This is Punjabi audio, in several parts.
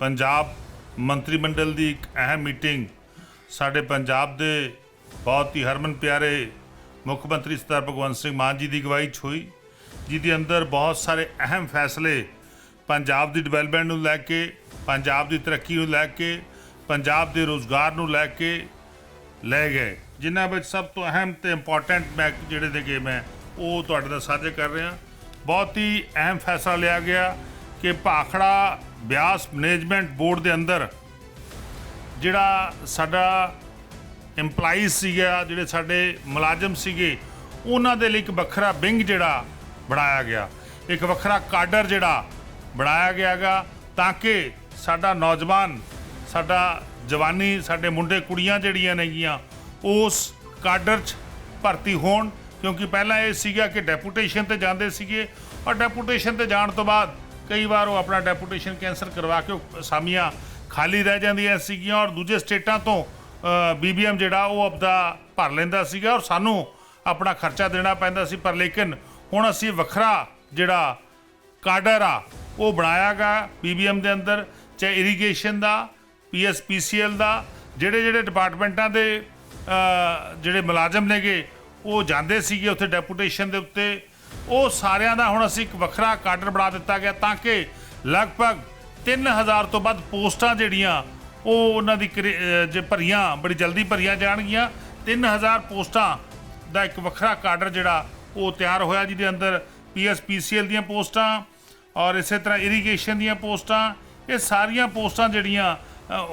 ਪੰਜਾਬ ਮੰਤਰੀ ਮੰਡਲ ਦੀ ਇੱਕ ਅਹਿਮ ਮੀਟਿੰਗ ਸਾਡੇ ਪੰਜਾਬ ਦੇ ਬਹੁਤ ਹੀ ਹਰਮਨ ਪਿਆਰੇ ਮੁੱਖ ਮੰਤਰੀ ਸਰਦਾਰ ਭਗਵੰਤ ਸਿੰਘ ਮਾਨ ਜੀ ਦੀ ਅਗਵਾਈ 'ਚ ਹੋਈ, ਜਿਹਦੇ ਅੰਦਰ ਬਹੁਤ ਸਾਰੇ ਅਹਿਮ ਫੈਸਲੇ ਪੰਜਾਬ ਦੀ ਡਿਵੈਲਪਮੈਂਟ ਨੂੰ ਲੈ ਕੇ, ਪੰਜਾਬ ਦੀ ਤਰੱਕੀ ਨੂੰ ਲੈ ਕੇ, ਪੰਜਾਬ ਦੇ ਰੋਜ਼ਗਾਰ ਨੂੰ ਲੈ ਕੇ ਲੈ ਗਏ। ਜਿਨ੍ਹਾਂ ਵਿੱਚ ਸਭ ਤੋਂ ਅਹਿਮ ਤੇ ਇੰਪੋਰਟੈਂਟ ਮੈਂ ਜਿਹੜੇ ਦੇ ਗਏ ਮੈਂ, ਉਹ ਤੁਹਾਡੇ ਨਾਲ ਸਾਂਝੇ ਕਰ ਰਿਹਾ। ਬਹੁਤ ਹੀ ਅਹਿਮ ਫੈਸਲਾ ਲਿਆ ਗਿਆ ਕਿ ਭਾਖੜਾ ਬਿਆਸ ਮੈਨੇਜਮੈਂਟ ਬੋਰਡ ਦੇ ਅੰਦਰ ਜਿਹੜਾ ਸਾਡਾ EMPLOYEES ਸੀਗਾ ਜਿਹੜੇ ਸਾਡੇ ਮੁਲਾਜ਼ਮ ਸੀਗੇ, ਉਹਨਾਂ ਦੇ ਲਈ ਇੱਕ ਵੱਖਰਾ ਵਿੰਗ ਜਿਹੜਾ ਬਣਾਇਆ ਗਿਆ। ਇੱਕ ਵੱਖਰਾ ਕਾਡਰ ਜਿਹੜਾ ਬਣਾਇਆ ਗਿਆਗਾ ਤਾਂ ਕਿ ਸਾਡਾ ਨੌਜਵਾਨ, ਸਾਡਾ ਜਵਾਨੀ, ਸਾਡੇ ਮੁੰਡੇ, ਕੁੜੀਆਂ ਜਿਹੜੀਆਂ ਨੇਗੀਆਂ, ਉਸ ਕਾਡਰ 'ਚ ਭਰਤੀ ਹੋਣ। ਕਿਉਂਕਿ ਪਹਿਲਾਂ ਇਹ ਸੀਗਾ ਕਿ ਡੈਪੂਟੇਸ਼ਨ ਤੇ ਜਾਂਦੇ ਸੀਗੇ। ਔਰ ਡੈਪੂਟੇਸ਼ਨ ਤੇ ਜਾਣ ਤੋਂ ਬਾਅਦ ਕਈ ਵਾਰ ਉਹ ਆਪਣਾ ਡੈਪੂਟੇਸ਼ਨ ਕੈਂਸਲ ਕਰਵਾ ਕੇ ਉਹ ਅਸਾਮੀਆਂ ਖਾਲੀ ਰਹਿ ਜਾਂਦੀਆਂ ਸੀਗੀਆਂ ਔਰ ਦੂਜੇ ਸਟੇਟਾਂ ਤੋਂ ਬੀਬੀਐਮ ਜਿਹੜਾ ਉਹ ਆਪਦਾ ਭਰ ਲੈਂਦਾ ਸੀਗਾ ਔਰ ਸਾਨੂੰ ਆਪਣਾ ਖਰਚਾ ਦੇਣਾ ਪੈਂਦਾ ਸੀ। ਪਰ ਲੇਕਿਨ ਹੁਣ ਅਸੀਂ ਵੱਖਰਾ ਜਿਹੜਾ ਕਾਡਰ ਆ, ਉਹ ਬਣਾਇਆਗਾ ਬੀਬੀਐਮ ਦੇ ਅੰਦਰ, ਚਾਹੇ ਇਰੀਗੇਸ਼ਨ ਦਾ, ਪੀਐਸਪੀਸੀਐਲ ਦਾ, ਜਿਹੜੇ ਜਿਹੜੇ ਡਿਪਾਰਟਮੈਂਟਾਂ ਦੇ ਜਿਹੜੇ ਮੁਲਾਜ਼ਮ ਨੇਗੇ, ਉਹ ਜਾਂਦੇ ਸੀਗੇ ਉੱਥੇ ਡੈਪੂਟੇਸ਼ਨ ਦੇ ਉੱਤੇ। ਉਹ ਸਾਰਿਆਂ ਦਾ ਹੁਣ ਅਸੀਂ ਇੱਕ ਵੱਖਰਾ ਕਾਡਰ ਬਣਾ ਦਿੱਤਾ ਗਿਆ ਤਾਂ ਕਿ ਲਗਭਗ 3000 ਤੋਂ ਵੱਧ ਪੋਸਟਾਂ ਜਿਹੜੀਆਂ ਉਹ ਉਹਨਾਂ ਦੀ ਕਰੇ- ਜੇ ਭਰੀਆਂ, ਬੜੀ ਜਲਦੀ ਭਰੀਆਂ ਜਾਣਗੀਆਂ। 3000 ਪੋਸਟਾਂ ਦਾ ਇੱਕ ਵੱਖਰਾ ਕਾਡਰ ਜਿਹੜਾ ਉਹ ਤਿਆਰ ਹੋਇਆ, ਜਿਹਦੇ ਅੰਦਰ ਪੀਐਸਪੀਸੀਐਲ ਦੀਆਂ ਪੋਸਟਾਂ ਔਰ ਇਸੇ ਤਰ੍ਹਾਂ ਇਰੀਗੇਸ਼ਨ ਦੀਆਂ ਪੋਸਟਾਂ। ਇਹ ਸਾਰੀਆਂ ਪੋਸਟਾਂ ਜਿਹੜੀਆਂ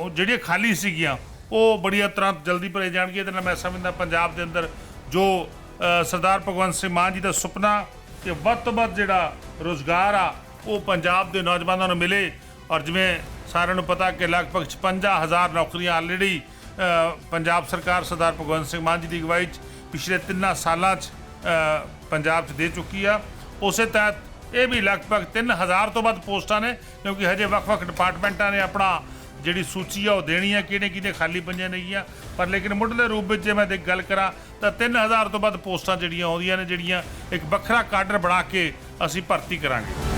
ਜਿਹੜੀਆਂ ਖਾਲੀ ਸੀਗੀਆਂ, ਉਹ ਬੜੀਆਂ ਤੁਰੰਤ ਜਲਦੀ ਭਰੇ ਜਾਣਗੀਆਂ। ਇਹਦੇ ਨਾਲ ਮੈਂ ਸਮਝਦਾ ਪੰਜਾਬ ਦੇ ਅੰਦਰ ਜੋ ਸਰਦਾਰ ਭਗਵੰਤ ਸਿੰਘ ਮਾਨ ਜੀ ਦਾ ਸੁਪਨਾ ਕਿ ਵੱਧ ਤੋਂ ਵੱਧ ਜਿਹੜਾ ਰੋਜ਼ਗਾਰ ਆ, ਉਹ ਪੰਜਾਬ ਦੇ ਨੌਜਵਾਨਾਂ ਨੂੰ ਮਿਲੇ। ਔਰ ਜਿਵੇਂ ਸਾਰਿਆਂ ਨੂੰ ਪਤਾ ਕਿ ਲਗਭਗ 55000 ਨੌਕਰੀਆਂ ਆਲਰੇਡੀ ਪੰਜਾਬ ਸਰਕਾਰ ਸਰਦਾਰ ਭਗਵੰਤ ਸਿੰਘ ਮਾਨ ਜੀ ਦੀ ਅਗਵਾਈ 'ਚ ਪਿਛਲੇ ਤਿੰਨਾਂ ਸਾਲਾਂ 'ਚ ਪੰਜਾਬ 'ਚ ਦੇ ਚੁੱਕੀ ਆ। ਉਸੇ ਤਹਿਤ ਇਹ ਵੀ ਲਗਭਗ 3000 ਤੋਂ ਵੱਧ ਪੋਸਟਾਂ ਨੇ, ਕਿਉਂਕਿ ਹਜੇ ਵੱਖ-ਵੱਖ ਡਿਪਾਰਟਮੈਂਟਾਂ ਨੇ ਆਪਣਾ ਜਿਹੜੀ ਸੂਚੀ ਆ ਉਹ ਦੇਣੀ ਆ ਕਿਹੜੇ ਕਿਹਨੇ ਖਾਲੀ ਪਈਆਂ ਨੇਗੀਆਂ ਪਰ ਲੇਕਿਨ ਮੁੱਢਲੇ ਰੂਪ ਵਿੱਚ ਜੇ ਮੈਂ ਦੇ ਗੱਲ ਕਰਾਂ, ਤਾਂ 3000 ਤੋਂ ਵੱਧ ਪੋਸਟਾਂ ਜਿਹੜੀਆਂ ਆਉਂਦੀਆਂ ਨੇ, ਜਿਹੜੀਆਂ ਇੱਕ ਵੱਖਰਾ ਕਾਡਰ ਬਣਾ ਕੇ ਅਸੀਂ ਭਰਤੀ ਕਰਾਂਗੇ।